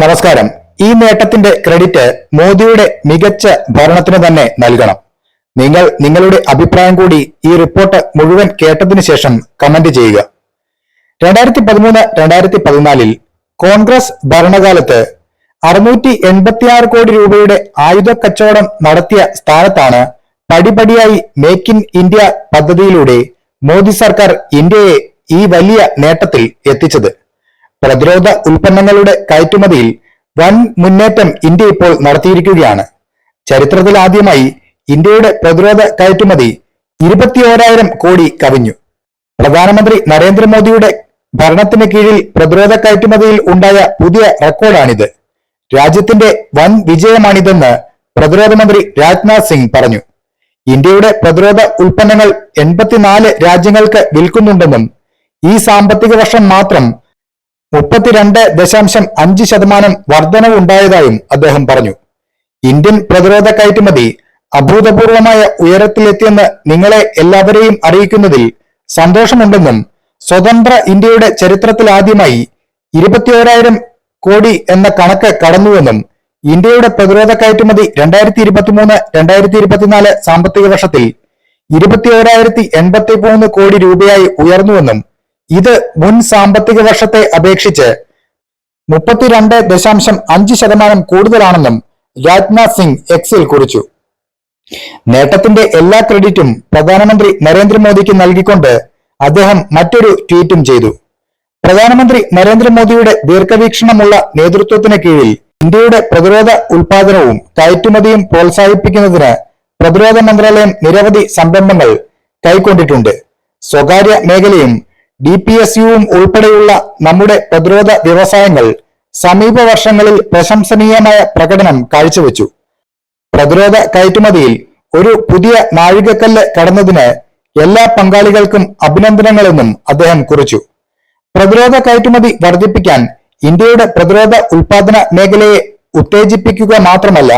നമസ്കാരം. ഈ നേട്ടത്തിന്റെ ക്രെഡിറ്റ് മോദിയുടെ മികച്ച ഭരണത്തിന് തന്നെ നൽകണം. നിങ്ങൾ നിങ്ങളുടെ അഭിപ്രായം കൂടി ഈ റിപ്പോർട്ട് മുഴുവൻ കേട്ടതിനു ശേഷം കമന്റ് ചെയ്യുക. രണ്ടായിരത്തി പതിമൂന്ന് രണ്ടായിരത്തി പതിനാലിൽ കോൺഗ്രസ് ഭരണകാലത്ത് അറുന്നൂറ്റി എൺപത്തിയാറ് കോടി രൂപയുടെ ആയുധ കച്ചവടം നടത്തിയ സ്ഥാനത്താണ് പടിപടിയായി മേക്ക് ഇൻ ഇന്ത്യ പദ്ധതിയിലൂടെ മോദി സർക്കാർ ഇന്ത്യയെ ഈ വലിയ നേട്ടത്തിൽ എത്തിച്ചത്. പ്രതിരോധ ഉൽപ്പന്നങ്ങളുടെ കയറ്റുമതിയിൽ വൻ മുന്നേറ്റം ഇന്ത്യ ഇപ്പോൾ നടത്തിയിരിക്കുകയാണ്. ചരിത്രത്തിൽ ആദ്യമായി ഇന്ത്യയുടെ പ്രതിരോധ കയറ്റുമതി ഇരുപത്തിയോരായിരം കോടി കവിഞ്ഞു. പ്രധാനമന്ത്രി നരേന്ദ്രമോദിയുടെ ഭരണത്തിന് കീഴിൽ പ്രതിരോധ കയറ്റുമതിയിൽ ഉണ്ടായ പുതിയ റെക്കോർഡാണിത്. രാജ്യത്തിന്റെ വൻ വിജയമാണിതെന്ന് പ്രതിരോധ മന്ത്രി രാജ്നാഥ് സിംഗ് പറഞ്ഞു. ഇന്ത്യയുടെ പ്രതിരോധ ഉൽപ്പന്നങ്ങൾ എൺപത്തിനാല് രാജ്യങ്ങൾക്ക് വിൽക്കുന്നുണ്ടെന്നും ഈ സാമ്പത്തിക വർഷം മാത്രം മുപ്പത്തിരണ്ട് ദശാംശം അഞ്ച് ശതമാനം വർധനവുണ്ടായതായും അദ്ദേഹം പറഞ്ഞു. ഇന്ത്യൻ പ്രതിരോധ കയറ്റുമതി അഭൂതപൂർവമായ ഉയരത്തിലെത്തിയെന്ന് നിങ്ങളെ എല്ലാവരെയും അറിയിക്കുന്നതിൽ സന്തോഷമുണ്ടെന്നും സ്വതന്ത്ര ഇന്ത്യയുടെ ചരിത്രത്തിൽ ആദ്യമായി ഇരുപത്തിയോരായിരം കോടി എന്ന കണക്ക് കടന്നുവെന്നും ഇന്ത്യയുടെ പ്രതിരോധ കയറ്റുമതി രണ്ടായിരത്തി ഇരുപത്തിമൂന്ന് രണ്ടായിരത്തി ഇരുപത്തിനാല് സാമ്പത്തിക വർഷത്തിൽ ഇരുപത്തിയോരായിരത്തി എൺപത്തി മൂന്ന് കോടി രൂപയായി ഉയർന്നുവെന്നും ഇത് മുൻ സാമ്പത്തിക വർഷത്തെ അപേക്ഷിച്ച് മുപ്പത്തിരണ്ട് ദശാംശം അഞ്ച് ശതമാനം കൂടുതലാണെന്നും രാജ്നാഥ് സിംഗ് എക്സിൽ കുറിച്ചു. നേട്ടത്തിന്റെ എല്ലാ ക്രെഡിറ്റും പ്രധാനമന്ത്രി നരേന്ദ്രമോദിക്ക് നൽകിക്കൊണ്ട് അദ്ദേഹം മറ്റൊരു ട്വീറ്റും ചെയ്തു. പ്രധാനമന്ത്രി നരേന്ദ്രമോദിയുടെ ദീർഘവീക്ഷണമുള്ള നേതൃത്വത്തിന് കീഴിൽ ഇന്ത്യയുടെ പ്രതിരോധ ഉൽപാദനവും കയറ്റുമതിയും പ്രോത്സാഹിപ്പിക്കുന്നതിന് പ്രതിരോധ മന്ത്രാലയം നിരവധി സംരംഭങ്ങൾ കൈക്കൊണ്ടിട്ടുണ്ട്. സ്വകാര്യ മേഖലയും ഡി പി എസ് യുവും ഉൾപ്പെടെയുള്ള നമ്മുടെ പ്രതിരോധ വ്യവസായങ്ങൾ സമീപ വർഷങ്ങളിൽ പ്രശംസനീയമായ പ്രകടനം കാഴ്ചവെച്ചു. പ്രതിരോധ കയറ്റുമതിയിൽ ഒരു പുതിയ നാഴികക്കല്ല് കടന്നതിന് എല്ലാ പങ്കാളികൾക്കും അഭിനന്ദനങ്ങളെന്നും അദ്ദേഹം കുറിച്ചു. പ്രതിരോധ കയറ്റുമതി വർദ്ധിപ്പിക്കാൻ ഇന്ത്യയുടെ പ്രതിരോധ ഉൽപാദന മേഖലയെ ഉത്തേജിപ്പിക്കുക മാത്രമല്ല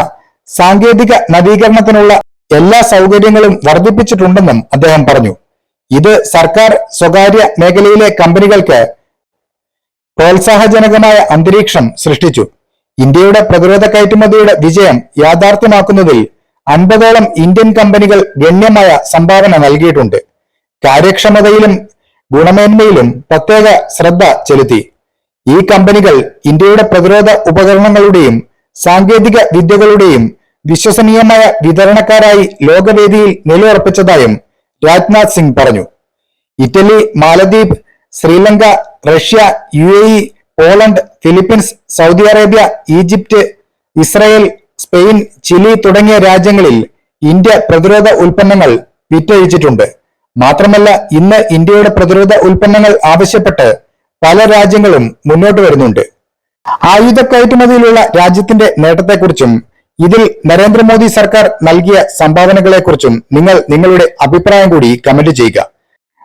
സാങ്കേതിക നവീകരണത്തിനുള്ള എല്ലാ സൗകര്യങ്ങളും വർദ്ധിപ്പിച്ചിട്ടുണ്ടെന്നും അദ്ദേഹം പറഞ്ഞു. ഇത് സർക്കാർ സ്വകാര്യ മേഖലയിലെ കമ്പനികൾക്ക് പ്രോത്സാഹജനകമായ അന്തരീക്ഷം സൃഷ്ടിച്ചു. ഇന്ത്യയുടെ പ്രതിരോധ കയറ്റുമതിയുടെ വിജയം യാഥാർത്ഥ്യമാക്കുന്നതിൽ അൻപതോളം ഇന്ത്യൻ കമ്പനികൾ ഗണ്യമായ സംഭാവന നൽകിയിട്ടുണ്ട്. കാര്യക്ഷമതയിലും ഗുണമേന്മയിലും പ്രത്യേക ശ്രദ്ധ ചെലുത്തി. ഈ കമ്പനികൾ ഇന്ത്യയുടെ പ്രതിരോധ ഉപകരണങ്ങളുടെയും സാങ്കേതിക വിദ്യകളുടെയും വിശ്വസനീയമായ വിതരണക്കാരായി ലോകവേദിയിൽ നിലയുറപ്പിച്ചതായും രാജ്നാഥ് സിംഗ് പറഞ്ഞു. ഇറ്റലി മാലദ്വീപ് Sri Lanka Russia U A Poland Philippines Saudi Arabia Egypt Israel Spain Chile തുടങ്ങിയ രാജ്യങ്ങളിൽ ഇന്ത്യ പ്രതിരോധ ഉൽപ്പന്നങ്ങൾ വിറ്റഴിച്ചിട്ടുണ്ട്. മാത്രമല്ല ഇന്ന് ഇന്ത്യയുടെ പ്രതിരോധ ഉൽപ്പന്നങ്ങൾ ആവശ്യപ്പെട്ട് പല രാജ്യങ്ങളും മുന്നോട്ട് വരുന്നുണ്ട്. ആയുധ കയറ്റുമതിയിലുള്ള രാജ്യത്തിന്റെ നേട്ടത്തെക്കുറിച്ചും ഇതിൽ നരേന്ദ്രമോദി സർക്കാർ നൽകിയ സംഭാവനകളെക്കുറിച്ചും നിങ്ങൾ നിങ്ങളുടെ അഭിപ്രായം കൂടി കമന്റ് ചെയ്യുക.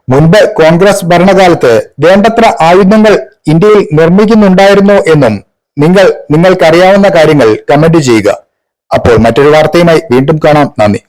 മുൻപ് കോൺഗ്രസ് ഭരണകാലത്ത് വേണ്ടത്ര ആയുധങ്ങൾ ഇന്ത്യയിൽ നിർമ്മിക്കുന്നുണ്ടായിരുന്നോ എന്നും നിങ്ങൾ നിങ്ങൾക്കറിയാവുന്ന കാര്യങ്ങൾ കമന്റ് ചെയ്യുക. അപ്പോൾ മറ്റൊരു വാർത്തയുമായി വീണ്ടും കാണാം. നന്ദി.